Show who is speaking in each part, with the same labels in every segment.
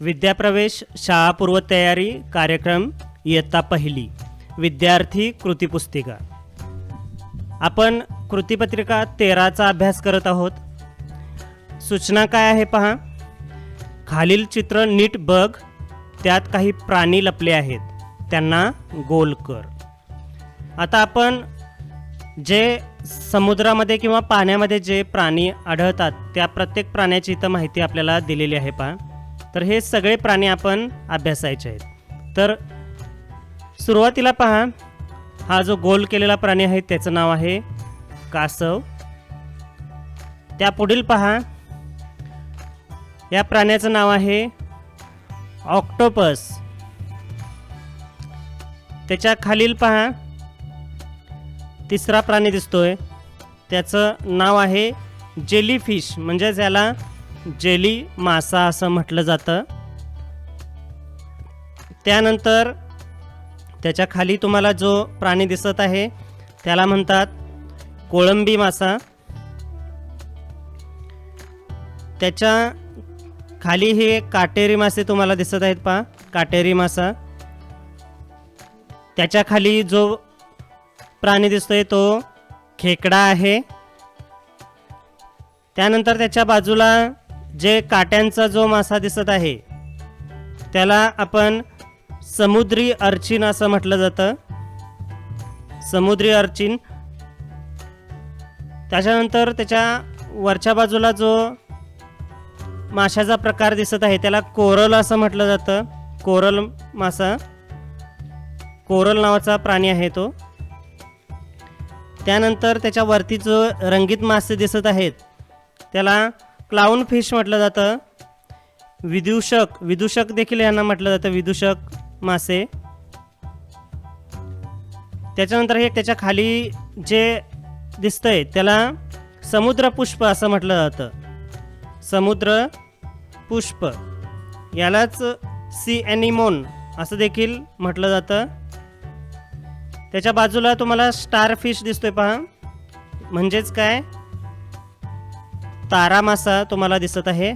Speaker 1: विद्याप्रवेश शाळापूर्व तयारी कार्यक्रम इयत्ता पहिली. विद्यार्थी कृतीपुस्तिका आपण कृतीपत्रिका तेराचा अभ्यास करत आहोत. सूचना काय आहे पहा. खालील चित्र नीट बघ. त्यात काही प्राणी लपले आहेत. त्यांना गोल कर. आता आपण जे समुद्रामध्ये किंवा पाण्यामध्ये जे प्राणी आढळतात त्या प्रत्येक प्राण्याची इथं माहिती आपल्याला दिलेली आहे पहा. तर हे सगळे प्राणी आपण अभ्यासायचे आहेत. तर सुरुवातीला पहा हा जो गोल केलेला प्राणी आहे त्याचं नाव आहे कासव. त्या पुढील पहा या प्राण्याचं नाव आहे ऑक्टोपस. त्याच्या खालील पहा तिसरा प्राणी दिसतोय. त्याचं नाव आहे जेलीफिश म्हणजेच याला जेली मासा असं म्हटलं जातं. त्यानंतर त्याच्याखाली तुम्हाला जो प्राणी दिसत आहे त्याला म्हणतात कोळंबी मासा. त्याच्याखाली हे काटेरी मासे तुम्हाला दिसत आहेत पहा काटेरी मासा. त्याच्याखाली जो प्राणी दिसतोय तो खेकडा आहे. त्यानंतर त्याच्या बाजूला जे काट्यांचा जो मासा दिसत आहे त्याला आपण समुद्री अर्चिन असं म्हटलं जातं. समुद्री अर्चिन. त्याच्यानंतर त्याच्या वरच्या बाजूला जो माशाचा प्रकार दिसत आहे त्याला कोरल असं म्हटलं जातं. कोरल मासा. कोरल नावाचा प्राणी आहे तो. त्यानंतर त्याच्या वरती जो रंगीत मासे दिसत आहेत त्याला क्लाउन फिश म्हटलं जातं. विदूषक विदूषक देखील यांना म्हटलं जातं विदूषक मासे. त्याच्यानंतर हे त्याच्याखाली जे दिसतंय त्याला समुद्रपुष्प असं म्हटलं जातं. समुद्र पुष्प. यालाच सी ॲनिमोन असं देखील म्हटलं जातं. त्याच्या बाजूला तुम्हाला स्टार फिश दिसतोय पहा. म्हणजेच काय? तारा मासा तुम्हाला दिसत आहे.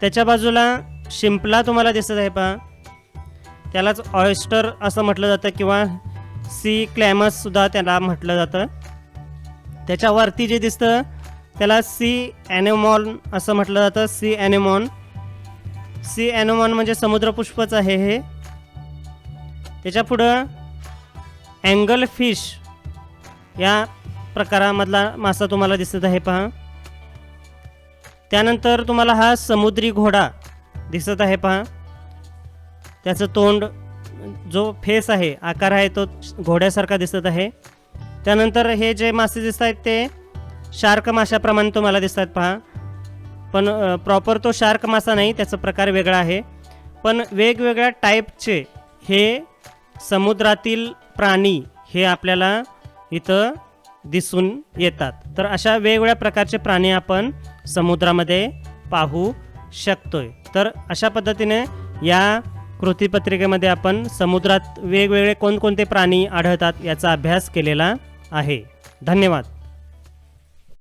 Speaker 1: त्याच्या बाजूला शिंपला तुम्हाला दिसत आहे पहा. त्यालाच ऑयस्टर असं म्हटलं जातं किंवा सी क्लॅमससुद्धा त्याला म्हटलं जातं. त्याच्यावरती जे दिसतं त्याला सी ॲनेमॉन असं म्हटलं जातं सी ॲनेमॉन. सी ॲनेमॉन म्हणजे समुद्रपुष्पच आहे हे. त्याच्या पुढं अँगल फिश या प्रकारामधला मासा तुम्हाला दिसत आहे पहा. त्यानंतर तुम्हाला हा समुद्री घोडा दिसत आहे पहा. त्याचं तोंड जो फेस आहे आकार आहे तो घोड्यासारखा दिसत आहे. त्यानंतर हे जे मासे दिसत आहेत ते शार्क माशाप्रमाणे तुम्हाला दिसतात पहा. पण प्रॉपर तो शार्क मासा नाही त्याचा प्रकार वेगळा आहे. पण वेगवेगळ्या टाईपचे हे समुद्रातील प्राणी हे आपल्याला इथं दिसून येतात. तर अशा वेगवेगळ्या प्रकारचे प्राणी आपण समुद्रामध्ये पाहू शकतोय. तर अशा पद्धतीने या कृतीपत्रिकेमध्ये आपण समुद्रात वेगवेगळे कोणकोणते प्राणी आढळतात याचा अभ्यास केलेला आहे. धन्यवाद.